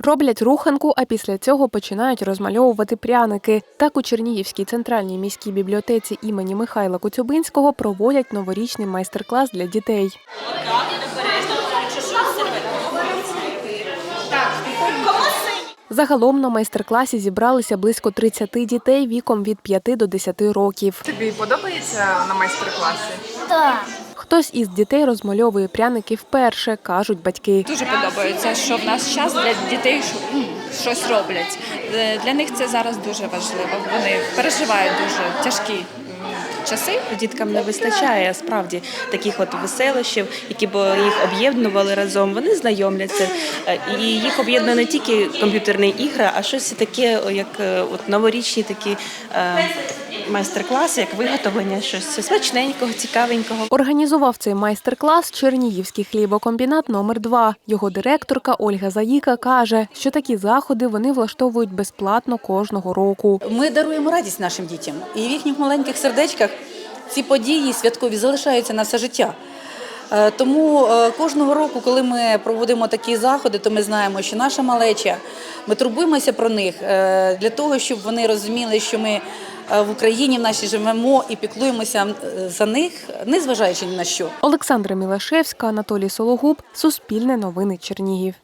Роблять руханку, а після цього починають розмальовувати пряники. Так у Чернігівській центральній міській бібліотеці імені Михайла Коцюбинського проводять новорічний майстер-клас для дітей. Загалом на майстер-класі зібралися близько 30 дітей віком від 5 до 10 років. Тобі подобається на майстер-класі? Так. Хтось із дітей розмальовує пряники вперше, кажуть батьки. Дуже подобається, що в нас час для дітей що- щось роблять. Е, Для них це зараз дуже важливо. Вони переживають дуже тяжкі часи. Діткам не вистачає справді таких от веселощів, які б їх об'єднували разом. Вони знайомляться, Е, і їх об'єднує не тільки комп'ютерні ігри, а щось таке, як е, от новорічні такі е, майстер-класи, як виготовлення щось смачненького, цікавенького. Організував цей майстер-клас Чернігівський хлібокомбінат номер 2 Його директорка Ольга Заїка каже, що такі заходи вони влаштовують безплатно кожного року. Ми даруємо радість нашим дітям, і в їхніх маленьких сердечках ці події святкові залишаються на все життя. Е, Тому е, кожного року, коли ми проводимо такі заходи, то ми знаємо, що наша малеча, ми турбуємося про них е, для того, щоб вони розуміли, що ми в Україні в нашій живемо і піклуємося за них, незважаючи ні на що. Олександра Мілашевська, Анатолій Сологуб, Суспільне новини Чернігів.